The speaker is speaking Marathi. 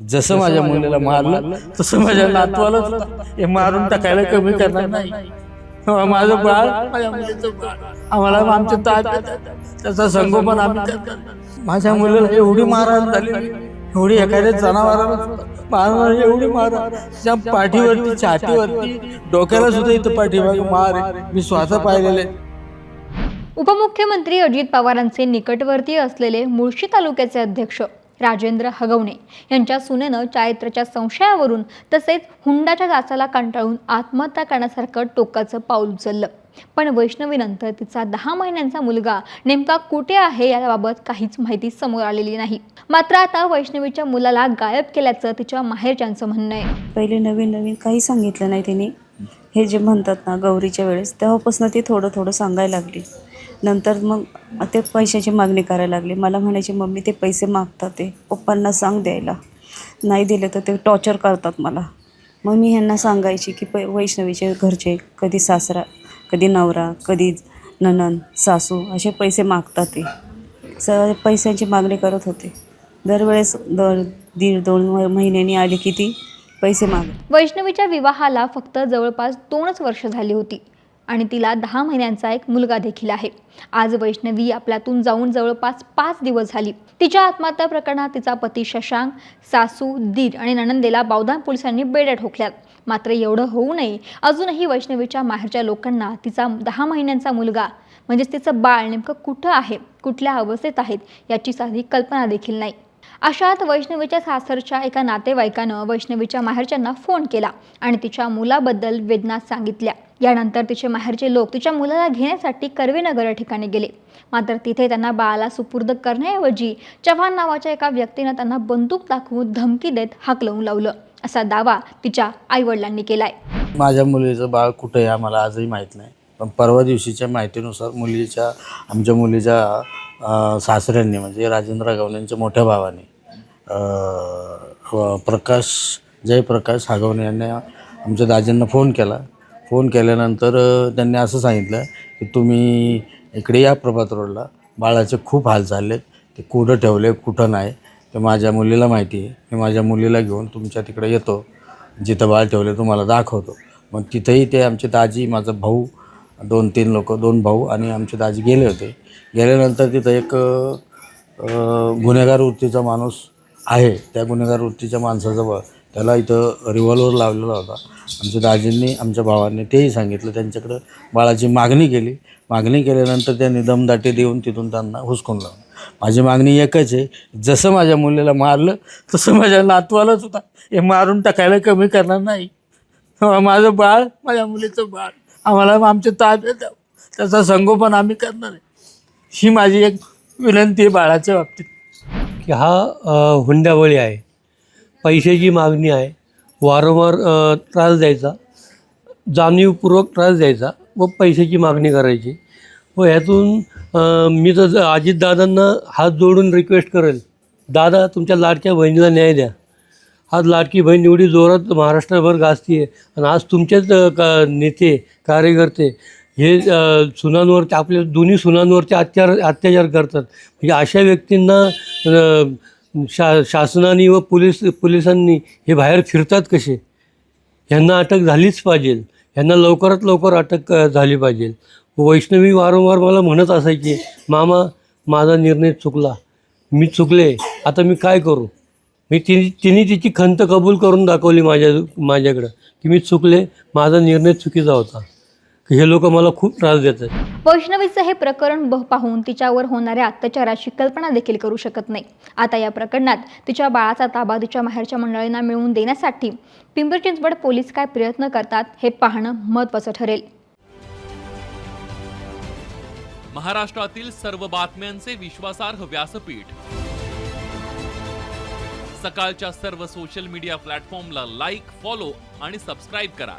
जसं माझ्या मुलीला मारलं तसं माझ्या नातवाला सुद्धा हे मारून टाकायला कमी करणार नाही. माझं बाळ माझ्या मुलीचं बाळ. आम्हाला आमच्या ताब्यात आहे. त्याचा संगोपन आम्ही. माझ्या मुलीला एवढी मारहाण झाली एवढी एखाद्या जनावराला मारणार एवढी त्या पाठीवरती छातीवरती डोक्याला सुद्धा इथं पाठीमागे मार. मी स्वतः पाहिलेले उपमुख्यमंत्री अजित पवारांचे निकटवर्तीय असलेले मुळशी तालुक्याचे अध्यक्ष राजेंद्र हगवणे यांच्या सुनेनं चारित्र्याच्या संशयावरून तसेच हुंडाच्या जाचाला कंटाळून आत्महत्या करण्यासारखं टोकाचं पाऊल उचललं. पण वैष्णवीनंतर तिचा दहा महिन्यांचा मुलगा नेमका कुठे आहे याबाबत काहीच माहिती समोर आलेली नाही. मात्र आता वैष्णवीच्या मुलाला गायब केल्याचं तिच्या माहेरच्यांचं म्हणणं आहे. पहिले नवीन नवीन काही सांगितलं नाही तिने. हे जे म्हणतात ना गौरीच्या वेळेस तेव्हापासून ती थोडं थोडं सांगायला लागली. नंतर मग ते पैशाची मागणी करायला लागली. मला म्हणायची मम्मी ते पैसे मागतात ते. पप्पांना सांग द्यायला. नाही दिले तर ते टॉर्चर करतात मला. मग मी ह्यांना सांगायची की पै वैष्णवीचे घरचे कधी सासरा कधी नवरा कधी ननन सासू असे पैसे मागतात ते. स पैशांची मागणी करत होते. दरवेळेस दर दीड दोन महिन्यांनी आली की ती पैसे माग वैष्णवीच्या विवाहाला फक्त जवळपास दोनच वर्ष झाली होती. आणि तिला दहा महिन्यांचा एक मुलगा देखील आहे. आज वैष्णवी आपल्यातून जाऊन जवळपास पाच दिवस झाली. तिच्या आत्महत्या प्रकरणात तिचा पती शशांक सासू दीर आणि नणंदेला बावधान पोलिसांनी बेड्या ठोकल्यात मात्र एवढं होऊ नये. अजूनही वैष्णवीच्या माहेरच्या लोकांना तिचा दहा महिन्यांचा मुलगा म्हणजेच तिचं बाळ नेमकं कुठं आहे? कुठल्या अवस्थेत आहेत? याची साधी कल्पना देखील नाही. अशात वैष्णवीच्या सासरच्या एका नातेवाईकानं वैष्णवीच्या माहेरच्यांना फोन केला आणि तिच्या मुलाबद्दल वेदना सांगितल्या. यानंतर तिचे माहेरचे लोक तिच्या मुलाला घेण्यासाठी कर्वेनगर या ठिकाणी गेले. मात्र तिथे त्यांना बाळाला सुपूर्द करण्याऐवजी चव्हाण नावाच्या एका व्यक्तीनं त्यांना बंदूक दाखवून धमकी देत हाकलवून लावलं. असा दावा तिच्या आईवडिलांनी केलाय. माझ्या मुलीचं बाळ कुठं आहे आम्हाला आजही माहीत नाही. पण परवा दिवशीच्या माहितीनुसार मुलीच्या आमच्या मुलीच्या सासऱ्यांनी म्हणजे राजेंद्र गवण्यांच्या मोठ्या भावाने प्रकाश जयप्रकाश हागवणे यांनी आमच्या दाजींना फोन केला. फोन केल्यानंतर त्यांनी असं सांगितलं की तुम्ही इकडे या प्रभात रोडला. बाळाचे खूप हाल चाललेत. ते कुठं ठेवले कुठं नाही ते माझ्या मुलीला माहिती आहे. मी माझ्या मुलीला घेऊन तुमच्या तिकडे येतो. जिथं बाळ ठेवले तुम्हाला दाखवतो. मग तिथंही ते आमचे दाजी माझा भाऊ दोन तीन लोक दोन भाऊ आणि आमचे दाजी गेले होते. गेल्यानंतर तिथं एक गुन्हेगार वृत्तीचा माणूस आहे. त्या गुन्हेगार वृत्तीच्या माणसाजवळ त्याला इथं रिव्हॉल्वर लावलेला होता. आमच्या दाजींनी आमच्या भावांनी तेही सांगितलं. त्यांच्याकडं बाळाची मागणी केली. मागणी केल्यानंतर त्यांनी दमदाटी देऊन तिथून त्यांना हुसकून लावलं. माझी मागणी एकच आहे जसं माझ्या मुलीला मारलं तसं माझ्या नातवालाच होता. हे मारून टाकायला कमी करणार नाही. हो, माझं बाळ माझ्या मुलीचं बाळ आम्हाला आमच्या ताब्यात द्यावं. त्याचा संगोपन आम्ही करणार आहे. ही माझी एक विनंती आहे बाळाच्या बाबतीत. की हा हुंड्यावळी आहे. पैशाची मागणी आहे. वारंवार त्रास द्यायचा. जाणीवपूर्वक त्रास द्यायचा व पैशाची मागणी करायची. व ह्यातून मी तर अजितदादांना हात जोडून रिक्वेस्ट करेल दादा तुमच्या लाडक्या बहिणीला न्याय द्या. आज लाडकी बहीण एवढी जोरात महाराष्ट्रभर गाजती आहे आणि आज तुमचेच का नेते कार्यकर्ते हे सुनांवरचे आपल्या दोन्ही सुनांवरचे अत्याचार अत्याचार करतात. म्हणजे अशा व्यक्तींना शा शासनाने व पोलीस पोलिसांनी हे बाहेर फिरतात कसे? ह्यांना अटक झालीच पाहिजे. ह्यांना लवकरात लवकर अटक झाली पाहिजे. वैष्णवी वारंवार मला म्हणत असायची मामा माझा निर्णय चुकला. मी चुकले. आता मी काय करू? मी तिने तिने तिची खंत कबूल करून दाखवली माझ्या माझ्याकडं की मी चुकले. माझा निर्णय चुकीचा होता. हे लोक मला खूप त्रास देतात वैष्णवीचं हे प्रकरण पाहून तिच्यावर होणाऱ्या अत्याचाराची कल्पना देखील करू शकत नाही. आता या प्रकरणात तिच्या बाळाचा ताबा तिच्या माहेरच्या मंडळींना मिळवून देण्यासाठी पिंपरी चिंचवड पोलीस काय प्रयत्न करतात हे पाहणं महत्त्वाचं ठरेल. महाराष्ट्रातील सर्व बातम्यांचे विश्वासार्ह व्यासपीठ. सकाळच्या सर्व सोशल मीडिया प्लॅटफॉर्मला लाईक फॉलो आणि सबस्क्राईब करा.